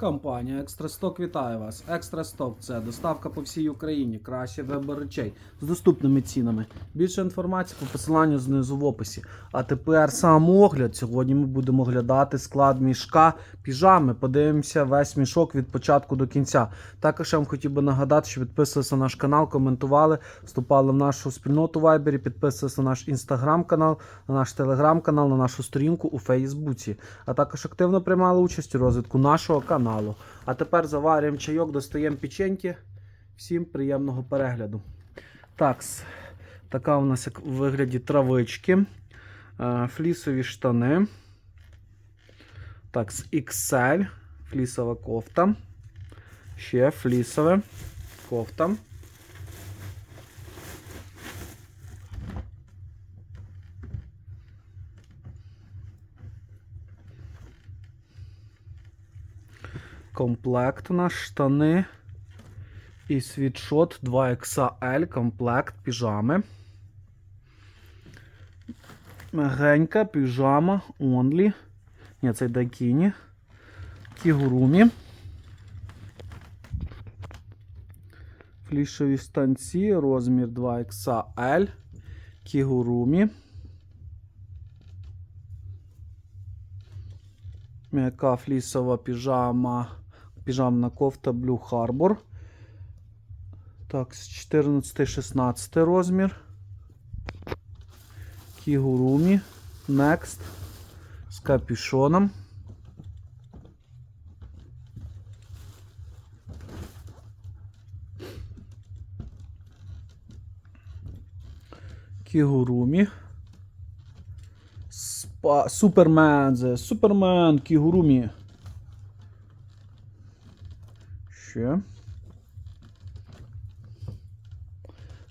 Компанія Екстрасток вітає вас. Екстрасток це доставка по всій Україні, краще вибір речей з доступними цінами. Більше інформації по посиланню знизу в описі. А тепер сам огляд. Сьогодні ми будемо оглядати склад мішка піжами. Подивимося весь мішок від початку до кінця. Також я вам хотів би нагадати, що підписувалися на наш канал, коментували, вступали в нашу спільноту Вайбері, підписувалися на наш інстаграм-канал, на наш телеграм-канал, на нашу сторінку у Фейсбуці. А також активно приймали участь у розвитку нашого каналу. А тепер заварюємо чайок, достаємо печеньки. Всім приємного перегляду. Так, така у нас як у вигляді травички, е, флісові штани. Так, XL, флісова кофта. Ще флісове кофта. Комплект у нас штани і світшот 2XL, комплект піжами. Мягенька піжама Only. Ні, це дайкіні. Кігурумі. Флішові станці, розмір 2XL. Кігурумі. М'яка флісова піжама, піжамна кофта Blue Harbor. Так, з 14-16 розмір. Кігурумі. Next. З капюшоном. Кігурумі. Супермен, Супермен, Кігурумі. Ще.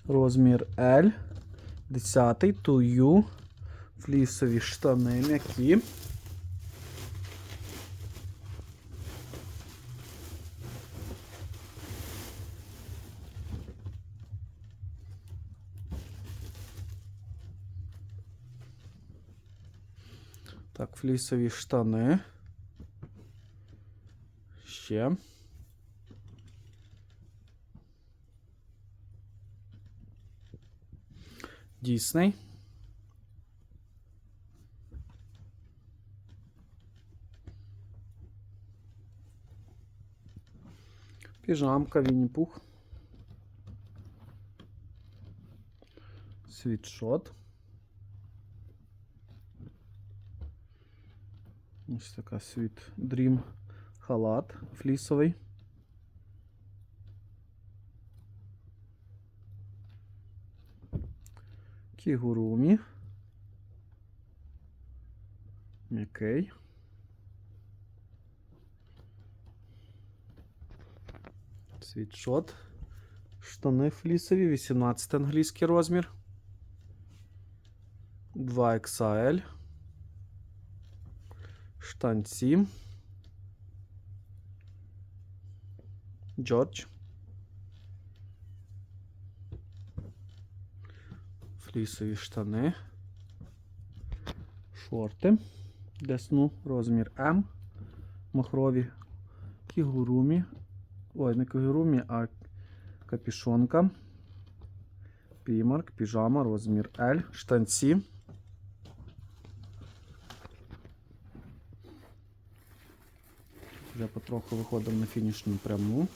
Розмір L. 10 тую. Флісові штани м'які. Так, флісові штани. Ще. Дійсний. Піжамка, Вінні-Пух. Світшот. Ось така світ Dream халат флісовий. Кігурумі. М'який. Світшот. Штани флісові, 18 англійський розмір. 2 XL. Штанці. Джордж. Флісові штани. Шорти. Десну розмір М. Махрові кігурумі. Ой, не кігурумі, а капішонка. Пімарк, піжама, розмір L. Штанці. Вже потроху виходимо на фінішну пряму.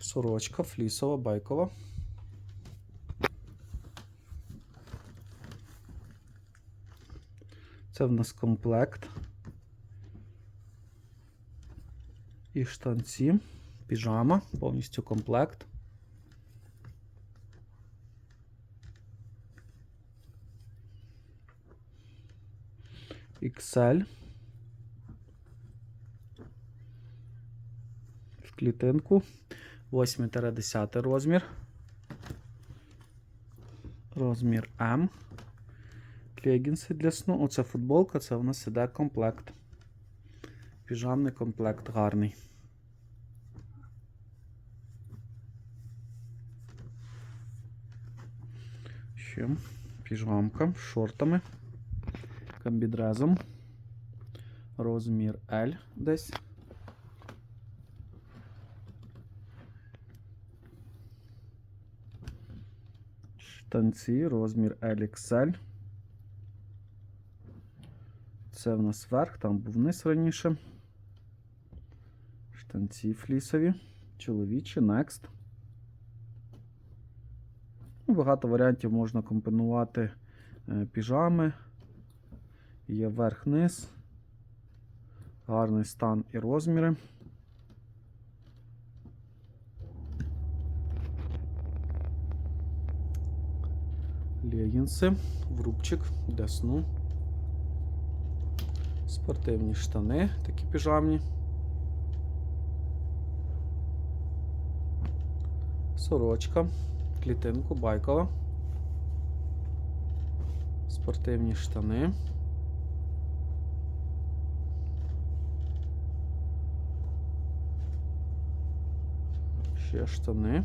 Сорочка флісова, байкова. Це в нас комплект. І штанці, піжама, повністю комплект. XL. В клітинку. 8-10 розмір. Розмір М. легінси для сну. Оце футболка, це у нас іде комплект. Піжамний комплект гарний. Ще піжамка з шортами, комбідрезом. Розмір L десь. Штанці, розмір LXL. Це в нас верх, там був низ раніше. Штанці флісові, чоловічі, Next. Ну, Багато варіантів можна комбінувати е, піжами. Є верх-низ. Гарний стан і розміри. Легінси, врубчик для сну. Спортивні штани, такі піжамні. Сорочка, клітинку, байкова. Спортивні штани. Ще штани.